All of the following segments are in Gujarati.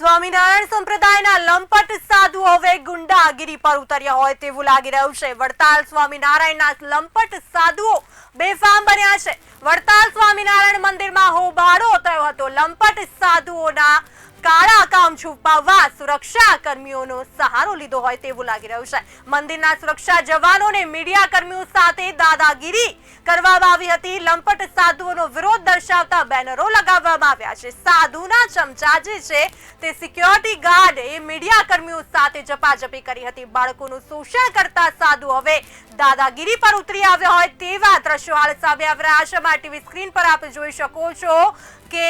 સ્વામિનારાયણ સંપ્રદાયના લંપટ સાધુ હવે ગુંડાગીરી પર ઉતર્યા હોય તેવું લાગી રહ્યું છે. વડતાલ સ્વામિનારાયણના લંપટ સાધુઓ બેફામ બન્યા છે. વડતાલ સ્વામિનારાયણ મંદિરમાં હોબાળો થયો હતો. લંપટ સાધુઓના કાળા કામ છુપાવવા સુરક્ષા કર્મીઓનો સહારો લીધો હોય તેવું લાગી રહ્યું છે. મંદિરના સુરક્ષા જવાનોને મીડિયા કર્મીઓ સાથે દાદાગીરી કરવામાં આવી હતી. લંપટ સાધુઓનો વિરોધ દર્શાવતા બેનરો લગાવવામાં આવ્યા છે. સાધુના ચમચા જે છે તે સિક્યોરિટી ગાર્ડ એ મીડિયા કર્મીઓ સાથે ઝપાઝપી કરી હતી. બાળકોનું શોષણ કરતા સાધુ હવે દાદાગીરી પર ઉતરી આવ્યા હોય તેવા દ્રશ્યો હાલ સામે આવ્યા છે. ટીવી સ્ક્રીન પર આપ જોઈ શકો છો કે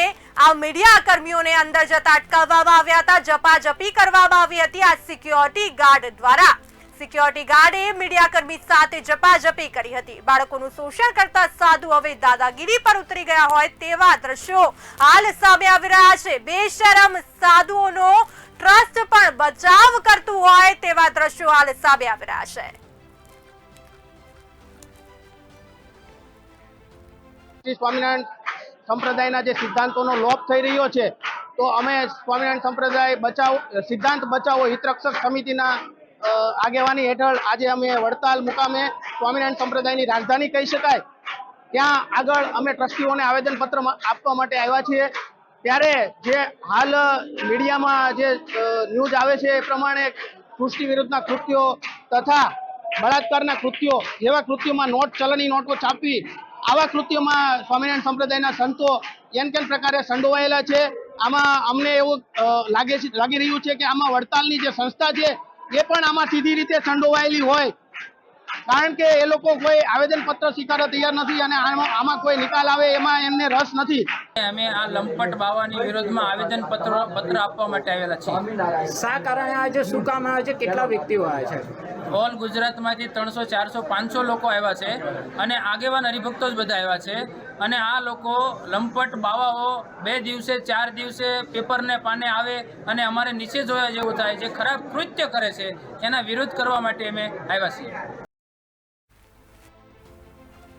આ મીડિયા કર્મીઓને અંદર જતા અટકાવવામાં આવ્યા હતા. જપાજપી કરવામાં આવી હતી આ સિક્યોરિટી ગાર્ડ દ્વારા. સિક્યોરિટી ગાર્ડે મીડિયા કર્મી સાથે ઝપાઝપી કરી હતી. બાળકોનું શોષણ કરતા સાધુ હવે દાદાગીરી પર ઉતરી ગયા હોય તેવા દ્રશ્યો હાલ સામે આવી રહ્યા છે. બેશરમ સાધુઓનો ટ્રસ્ટ પણ બચાવ કરતું હોય તેવા દ્રશ્યો હાલ સામે આવી રહ્યા છે. શ્રી સ્વામિનારાયણ સંપ્રદાયના જે સિદ્ધાંતોનો લોપ થઈ રહ્યો છે, તો અમે સ્વામિનારાયણ સંપ્રદાય બચાવ, સિદ્ધાંત બચાવો હિતરક્ષક સમિતિના આગેવાની હેઠળ આજે અમે વડતાલ મુકામે સ્વામિનારાયણ સંપ્રદાયની રાજધાની કહી શકાય. ત્યાં આગળ અમે ટ્રસ્ટીઓને આવેદનપત્ર આપવા માટે આવ્યા છીએ. ત્યારે જે હાલ મીડિયામાં જે ન્યૂઝ આવે છે એ પ્રમાણે સૃષ્ટિ વિરુદ્ધના કૃત્યો તથા બળાત્કારના કૃત્યો જેવા કૃત્યોમાં નોટ ચલણી નોટો છાપવી આવા કૃત્યોમાં સ્વામિનારાયણ સંપ્રદાયના સંતો એન કેન પ્રકારે સંડોવાયેલા છે. આમાં અમને એવું લાગે છે, લાગી રહ્યું છે કે આમાં વડતાલની જે સંસ્થા છે, એ પણ આમાં સીધી રીતે સંડોવાયેલી હોય. કારણ કે એ લોકો કોઈ આવેદન પત્ર સ્વીકારવા તૈયાર નથી અને આમાં આમાં કોઈ નિકાલ આવે એમાં એમને રસ નથી. અમે આ લંપટ બાવાની વિરોધમાં આવેદન પત્ર પત્ર આપવા માટે આવેલા છીએ. શા કારણે છે શું કામ આવે છે? કેટલા વ્યક્તિઓ આવે છે? ઓલ ગુજરાતમાંથી ત્રણસો ચારસો પાંચસો લોકો આવ્યા છે અને આગેવાન હરિભક્તો જ બધા આવ્યા છે. અને આ લોકો લંપટ બાવાઓ બે દિવસે ચાર દિવસે પેપરને પાને આવે અને અમારે નીચે જોયા જેવું થાય જે ખરાબ કૃત્ય કરે છે એના વિરોધ કરવા માટે અમે આવ્યા છીએ.